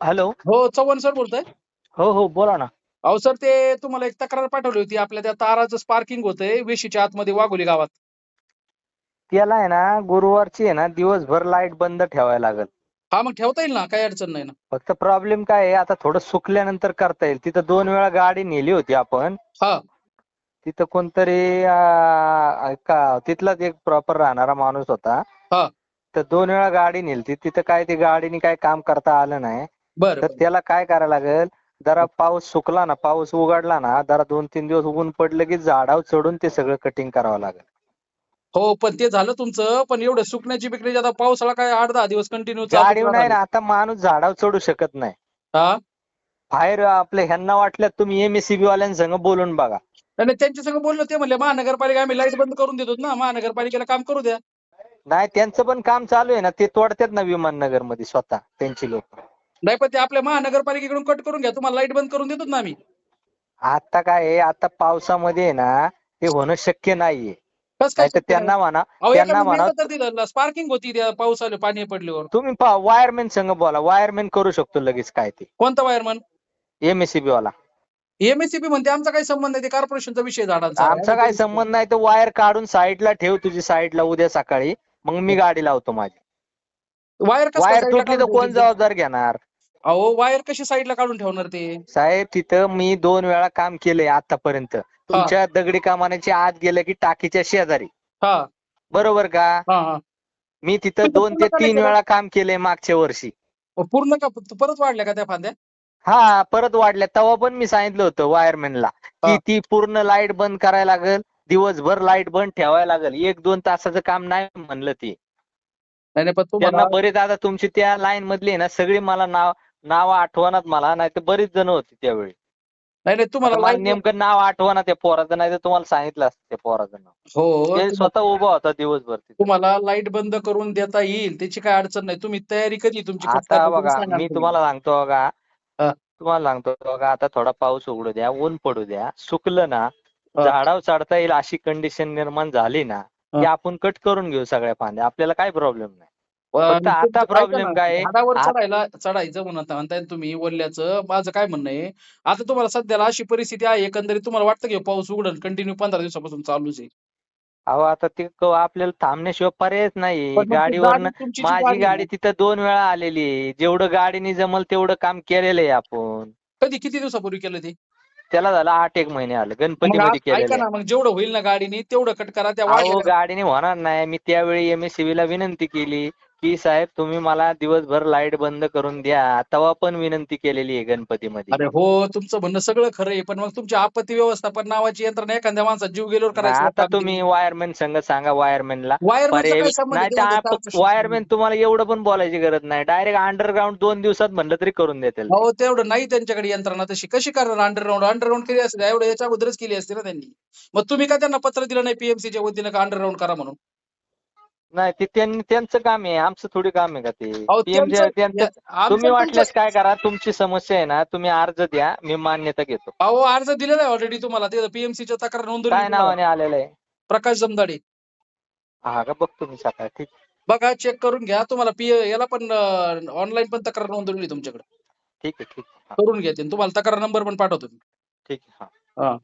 Hello. हो Chavan sir बोलताय? हो हो बोला ना. अहो सर ते तुम्हाला एक तक्रार पाठवली होती. आपल्या त्या ताराचं स्पार्किंग होतंय. वेशीच्या आतमध्ये वाघोली गावात. त्याला आहे ना गुरुवारची आहे ना दिवसभर लाइट बंद ठेवायला लागल. हा मग ठेवता येईल ना? काही अडचण नाही ना. फक्त प्रॉब्लेम काय आहे आता थोडं सुकल्यानंतर करता येईल. तिथं दोन वेळा गाडी नेली होती आपण. हा. तिथं कोणतरी अं, का तिथलाच एक प्रॉपर राहणारा माणूस होता. हा. तर दोन वेळा गाडी नेलती. तिथं काय ते गाडीने काय काम करता आलं नाही. बरं तर. त्याला काय करायला लागेल? जरा पाऊस सुकला ना पाऊस उघडला ना जरा दोन तीन दिवस ऊन पडलं की झाडावर चढून ते सगळं कटिंग करावं लागेल. हो पण ते झालं तुमचं पण एवढं सुकण्याची बिकण्याची आता पावसाळा काय आठ दहा दिवस कंटिन्यू गाडीवर नाही ना आता माणूस झाडावर चढू शकत नाही. हा? बाहेर आपल्या ह्यांना वाटलं तुम्ही एमएससीबी वाल्यांसंग बोलून बघा. आणि त्यांच्या संग बोललो ते म्हणले महानगरपालिका आम्ही लाइट बंद करून देतो ना महानगरपालिकेला काम करू द्या. नाही त्यांचं पण काम चालू आहे ना ते तोडतात ना विमाननगरमध्ये स्वतः त्यांची लोक. नाही पण ते आपल्या महानगरपालिकेकडून कट करून घ्या. तुम्हाला लाइट बंद करून देतो ना आम्ही. आता काय आहे आता पावसामध्ये आहे ना ते होणं शक्य नाहीये. कस काय तर त्यांना म्हणा त्यांना म्हणा तर स्पार्किंग होती त्या पावसाला पाणी पडल्यावर. तुम्ही वायरमॅन संग बोला वायरमॅन करू शकतो लगेच काय ते. कोणता वायरमन एमएससीबी वाला. एमएससीबी म्हणते आमचा काही संबंध नाही ते कॉर्पोरेशनचा विषय झाडांचा. आमचा काय संबंध नाही तो वायर काढून साईडला ठेव तुझी साईडला उद्या सकाळी. मग मी गाडी लावतो माझी. वायर वायर तुटली तर कोण? जबाबदार घेणार? अहो वायर कशी साईडला काढून ठेवणार ते? साहेब तिथं मी दोन वेळा काम केलंय आतापर्यंत. तुमच्या दगडी कामान्याच्या आत गेलं की टाकीच्या शेजारी. हा. बरोबर का? हा हा. मी तिथं दोन ते तीन? वेळा काम केलंय मागच्या वर्षी. पूर्ण का? परत वाढल्या का त्या फांद्या? हा परत वाढल्या. तेव्हा पण मी सांगितलं होतं वायरमॅनला की. ती पूर्ण लाइट बंद करायला लागल. दिवसभर लाइट बंद ठेवायला लागल. एक दोन तासाचं काम नाही म्हणलं ती. नाही नाही, पण त्यांना तुम्हाला बरेच आता तुमची त्या लाईन मधली आहे ना सगळी मला नाव नाव आठवणात मला नाही तर बरीच जण होती त्यावेळी नाही नाही तुम्हाला मला नेमकं नाव आठवणा त्या पोराचं नाही तर तुम्हाला सांगितलं असतं त्या पोराचं नाव हो ते स्वतः उभा होता दिवसभर तिथे. तुम्हाला लाइट बंद करून देता येईल त्याची काय अडचण नाही तुम्ही तयारी कधी तुमची आता बघा सांगा मी तुम्ही. तुम्हाला सांगतो बघा हा. तुम्हाला सांगतो बघा आता थोडा पाऊस उघडू द्या ऊन पडू द्या सुकलं ना हा. झाडावर चढता येईल अशी कंडिशन निर्माण झाली ना की. आपण कट करून घेऊ सगळ्या फांद्या आपल्याला काय प्रॉब्लेम नाही पण फक्त आता तुमचं ऐका problem ना, काय आहे? झाडावर आत- चढायला चढायचं म्हणत म्हणताय तुम्ही वल्ल्याचं माझं काय म्हणणं आहे? आता तुम्हाला सध्याला अशी परिस्थिती आहे एकंदरीत तुम्हाला वाटतं की पाऊस उघडल कंटिन्यू पंधरा दिवसापासून चालूच आहे. अहो आता ते क- आपल्याला थांबण्याशिवाय पर्यायच नाही. पण मग ती गाडीवरनं गाडी तुमची जी माझी गाडी तिथं दोन वेळा आलेली आहे. जेवढं गाडीने जमल तेवढं काम केलेलं आहे आपण. कधी किती दिवसापूर्वी केलं ते? त्याला झालं आठ एक महिने आलं. मग गणपतीमध्ये आज- केलेलं ऐका आहे. ना मग जेवढं होईल ना गाडीने तेवढं कट करा. त्या अहो गाडीने होणार नाही. मी त्यावेळी एमएससीबी ला विनंती केली. की साहेब तुम्ही मला दिवसभर लाइट बंद करून द्या. तेव्हा पण विनंती केलेली आहे गणपतीमध्ये. अरे हो तुमचं म्हणणं सगळं खरं आहे पण मग तुमची आपत्ती व्यवस्थापन नावाची यंत्रणा एखाद्या माणसाचा जीव गेल्यावर करायचं आता तुम्ही वायरमॅन संघ सांगा वायरमॅनला वायर पर्याय काय संबंध नाही वायरमॅन तुम्हाला एवढं पण बोलायची गरज नाही. डायरेक्ट अंडरग्राऊंड दोन दिवसात म्हणलं तरी करून देतील. हो तेवढं नाही त्यांच्याकडे यंत्रणा तशी. कशी करणार अंडरग्राऊंड अंडरग्राऊंड केली असते एवढं याच्या अगोदरच केली असते ना त्यांनी. मग तुम्ही का त्यांना पत्र दिलं नाही पीएमसीच्या वतीनं का अंडरग्राऊंड करा म्हणून? नाही ते त्यांनी त्यांचं काम आहे आमचं थोडी काम आहे का ते? अहो, PM जे- त्यांचं- त्यांचं आमचं तुम्ही वाटल्यास काय करा तुमची समस्या आहे ना तुम्ही अर्ज द्या मी मान्यता घेतो. अहो अर्ज दिलेला आहे ऑलरेडी तुम्हाला ते पीएमसीच्या तक्रार काय नोंदवली नावाने आलेलं आहे? प्रकाश जमदाडे. हा का बघतो मी सकाळी ठीक. बघा चेक करून घ्या तुम्हाला पी याला पण ऑनलाईन पण तक्रार नोंदवली तुमच्याकडे. ठीक आहे ठीक आहे. हा, करून घ्या. तुम्हाला तक्रार नंबर पण पाठवतो मी. ठीक आहे हा.